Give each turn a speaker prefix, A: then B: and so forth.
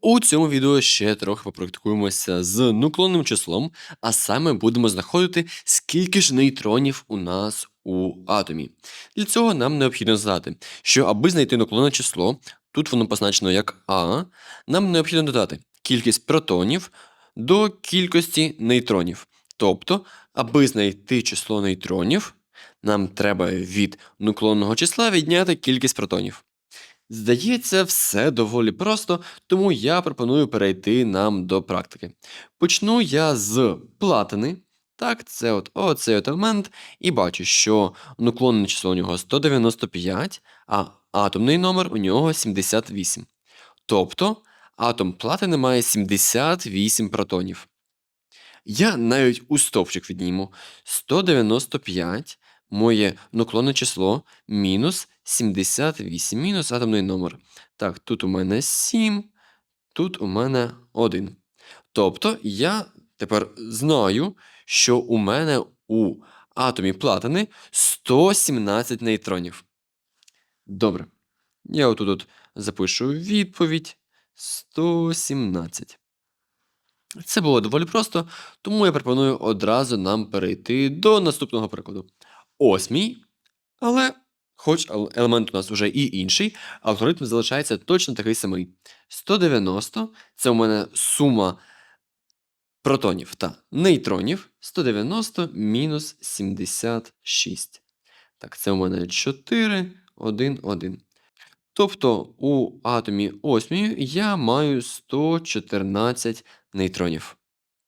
A: У цьому відео ще трохи попрактикуємося з нуклонним числом, а саме будемо знаходити, скільки ж нейтронів у нас у атомі. Для цього нам необхідно знати, що аби знайти нуклонне число, тут воно позначено як А, нам необхідно додати кількість протонів до кількості нейтронів. Тобто, аби знайти число нейтронів, нам треба від нуклонного числа відняти кількість протонів. Здається, все доволі просто, тому я пропоную перейти нам до практики. Почну я з платини. Так, це от оцей от елемент, і бачу, що нуклонне число у нього 195, а атомний номер у нього 78. Тобто атом платини має 78 протонів. Я навіть у стовпчик відніму 195 моє нуклонне число мінус 78, мінус атомний номер. Так, тут у мене 7, тут у мене 1. Тобто я тепер знаю, що у мене у атомі платини 117 нейтронів. Добре. Я отут от запишу відповідь 117. Це було доволі просто, тому я пропоную одразу нам перейти до наступного прикладу. Ось мій, але, хоч елемент у нас вже і інший, алгоритм залишається точно такий самий. 190 це у мене сума протонів та нейтронів. 190 мінус 76. Так, це у мене 4, 1, 1. Тобто у атомі осмію я маю 114 нейтронів.